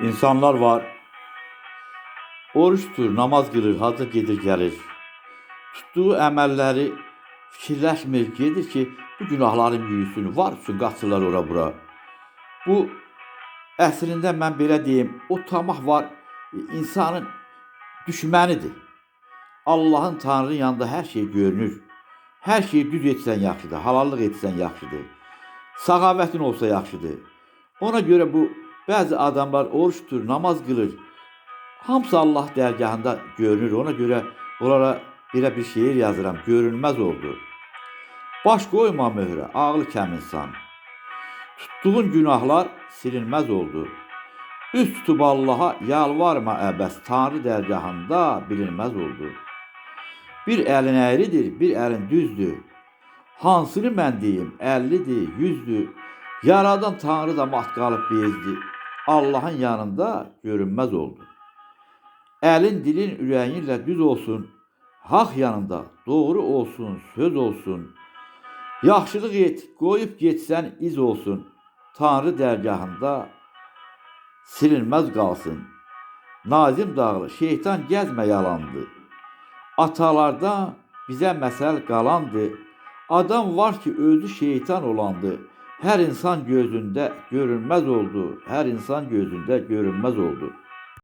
İnsanlar var. Oruç tutur, namaz kılır, hacca gedir gelir. Tuttuğu emelleri fikirləşmir, gedir ki, bu günahların büyüsünü var üçün qaçırlar ora bura. Bu əslində mən belə deyim, o tamah var insanın düşmənidir. Allahın Tanrının yanında hər şey görünür. Hər şeyi düz etsən yaxşıdır, halallıq etsən yaxşıdır. Səxavətin olsa yaxşıdır. Ona görə bu bəzi adamlar oruç tutur, namaz qılır. Hamısı Allah dərgahında görünür. Ona görə onlara belə bir şeir yazıram. Görünməz oldu. Baş qoyma möhrə, ağlı kəm insan. Tutduğun günahlar silinməz oldu. Üst tutub Allaha yalvarma əbəs, Tanrı dərgahında bilinməz oldu. Bir əlin əyridir, bir əlin düzdür. Hansını mən deyim, 50-dir, 100-dür. Yaradan Tanrı da mat qalıb bezdi. Allahın yanında görünməz oldu. Əlin, dilin, ürəyinlə düz olsun. Haq yanında doğru olsun, söz olsun. Yaxşılıq et, qoyub getsən iz olsun. Tanrı dərgahında silinməz qalsın. Nazim dağlı şeytan gəzmə yalandı. Atalarda bizə məsəl qalandı. Adam var ki özü şeytan olandı. Hər insan gözündə görünməz oldu. Hər insan gözündə görünməz oldu.